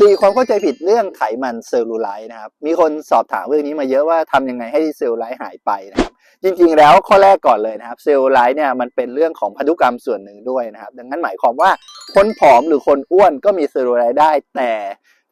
สี่ความเข้าใจผิดเรื่องไขมันเซลลูไลท์นะครับ มีคนสอบถามเรื่องนี้มาเยอะว่าทำยังไงให้เซลลูไลท์หายไปนะครับ จริงๆแล้วข้อแรกก่อนเลยนะครับ เซลลูไลท์เนี่ยมันเป็นเรื่องของพันธุกรรมส่วนหนึ่งด้วยนะครับ ดังนั้นหมายความว่าคนผอมหรือคนอ้วนก็มีเซลลูไลท์ได้ แต่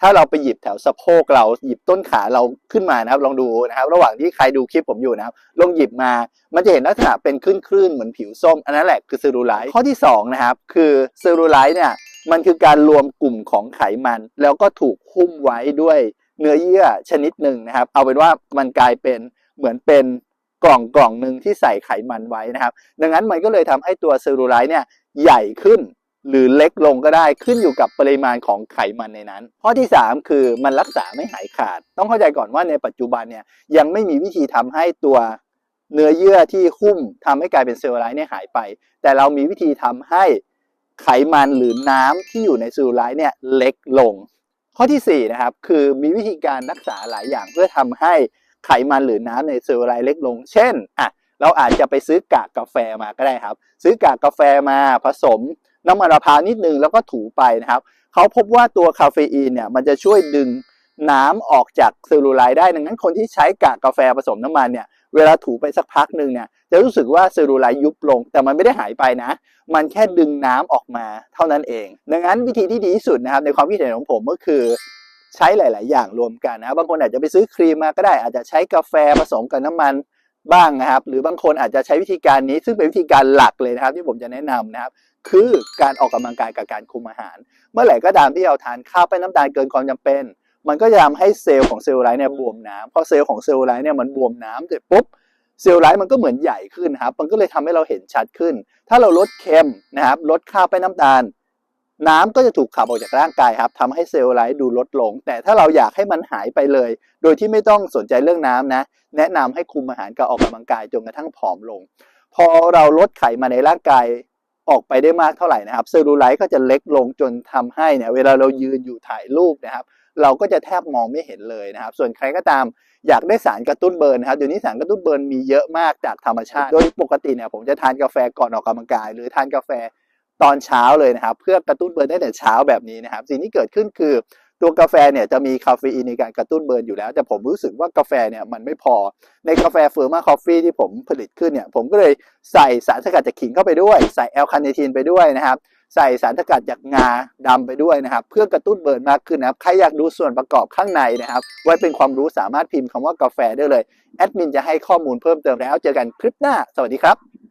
ถ้าเราไปหยิบแถวสะโพกเราหยิบต้นขาเราขึ้นมานะครับ ลองดูนะครับ ระหว่างที่ใครดูคลิปผมอยู่นะครับ ลองหยิบมา มันจะเห็นลักษณะเป็นคลื่นๆเหมือนผิวส้ม อันนั้นแหละคือเซลลูไลท์ข้อที่2นะครับคือเซลลูไลท์เนี่ย มันคือการรวมกลุ่มของไขมัน แล้วก็ถูกหุ้มไว้ด้วยเนื้อเยื่อชนิดหนึ่งนะครับ เอาเป็นว่ามันกลายเป็นเหมือนเป็นกล่องกล่องหนึ่งที่ใส่ไขมันไว้นะครับ ดังนั้นมันก็เลยทำให้ตัวเซลลูไลท์เนี่ยใหญ่ขึ้นหรือเล็กลงก็ได้ขึ้นอยู่กับปริมาณของไขมันในนั้น ข้อที่ 3 คือมันรักษาไม่หายขาด ต้องเข้าใจก่อนว่าในปัจจุบันเนี่ยยังไม่มีวิธีทำให้ตัวเนื้อเยื่อที่หุ้มทำให้กลายเป็นเซลลูไลท์เนี่ยหายไป แต่เรามีวิธีทำให้ ไขมันหรือน้ำที่อยู่ในเซลลูไลท์เนี่ยเล็กลง ข้อที่4นะครับคือมีวิธีการรักษาหลายอย่างเพื่อทำให้ไขมันหรือน้ำในเซลลูไลท์เล็กลง เช่นอะเราอาจจะไปซื้อกากกาแฟมาก็ได้ครับ ซื้อกากกาแฟมาผสมน้ำมันมะพร้าวนิดนึงแล้วก็ถูไปนะครับเขาพบว่าตัวคาเฟอีนเนี่ยมันจะช่วยดึงน้ำออกจากเซลลูไลท์ได้ดังนั้นคนที่ใช้กากกาแฟผสมน้ำมันเนี่ย เวลาถูไปสักพักหนึ่งเนี่ยจะรู้สึกว่าเซลลูไลท์ยุบลง แต่มันไม่ได้หายไปนะ มันแค่ดึงน้ำออกมาเท่านั้นเอง ดังนั้นวิธีที่ดีที่สุดนะครับในความคิดเห็นของผมก็คือใช้หลาย ๆ อย่างรวมกันนะครับบางคนอาจจะไปซื้อครีมมาก็ได้อาจจะใช้กาแฟผสมกับน้ำมันบ้างนะครับ หรือบางคนอาจจะใช้วิธีการนี้ ซึ่งเป็นวิธีการหลักเลยนะครับ ที่ผมจะแนะนำนะครับ คือการออกกำลังกายกับการคุมอาหาร เมื่อไหร่ก็ตามที่เราทานข้าวแป้งน้ำตาลเกินความจำเป็น มันก็จะทำให้เซลล์ของเซลลูไลท์เนี่ยบวมน้ำพอเซลล์ของเซลลูไลท์เนี่ยมันบวมน้ำเสร็จปุ๊บเซลลูไลท์มันก็เหมือนใหญ่ขึ้นครับ มันก็เลยทำให้เราเห็นชัดขึ้น ถ้าเราลดเค็มนะครับลดข้าวแป้งน้ำตาล น้ำก็จะถูกขับออกจากร่างกายครับทำให้เซลลูไลท์ดูลดลง แต่ถ้าเราอยากให้มันหายไปเลย โดยที่ไม่ต้องสนใจเรื่องน้ำนะ แนะนำให้คุมอาหารกับออกกำลังกายจนกระทั่งผอมลง พอเราลดไขมันในร่างกายออกไปได้มากเท่าไหร่นะครับ เซลลูไลท์ก็จะเล็กลงจนทำให้เนี่ยเวลาเรายืนอยู่ถ่ายรูปนะครับ เราก็จะแทบมองไม่เห็นเลยนะครับ ส่วนใครก็ตามอยากได้สารกระตุ้นเบิร์นนะครับเดี๋ยวนี้สารกระตุ้นเบิร์นมีเยอะมากจากธรรมชาติ โดยปกติเนี่ยผมจะทานกาแฟก่อนออกกำลังกาย หรือทานกาแฟตอนเช้าเลยนะครับ เพื่อกระตุ้นเบิร์นได้แต่เช้าแบบนี้นะครับ สิ่งที่เกิดขึ้นคือตัวกาแฟเนี่ยจะมีคาเฟอีนในการกระตุ้นเบิร์นอยู่แล้ว แต่ผมรู้สึกว่ากาแฟเนี่ยมันไม่พอในกาแฟเฟอร์มาคอฟฟี่ที่ผมผลิตขึ้นเนี่ยผมก็เลยใส่สารสกัดจากขิงเข้าไปด้วย ใส่แอลคาเนทีนไปด้วยนะครับ ใส่สารสกัดจากงาดำไปด้วยนะครับ เพื่อกระตุ้นเบิร์นมากขึ้นนะครับ ใครอยากดูส่วนประกอบข้างในนะครับ ไว้เป็นความรู้สามารถพิมพ์คำว่ากาแฟได้เลย แอดมินจะให้ข้อมูลเพิ่มเติมแล้ว เจอกันคลิปหน้า สวัสดีครับ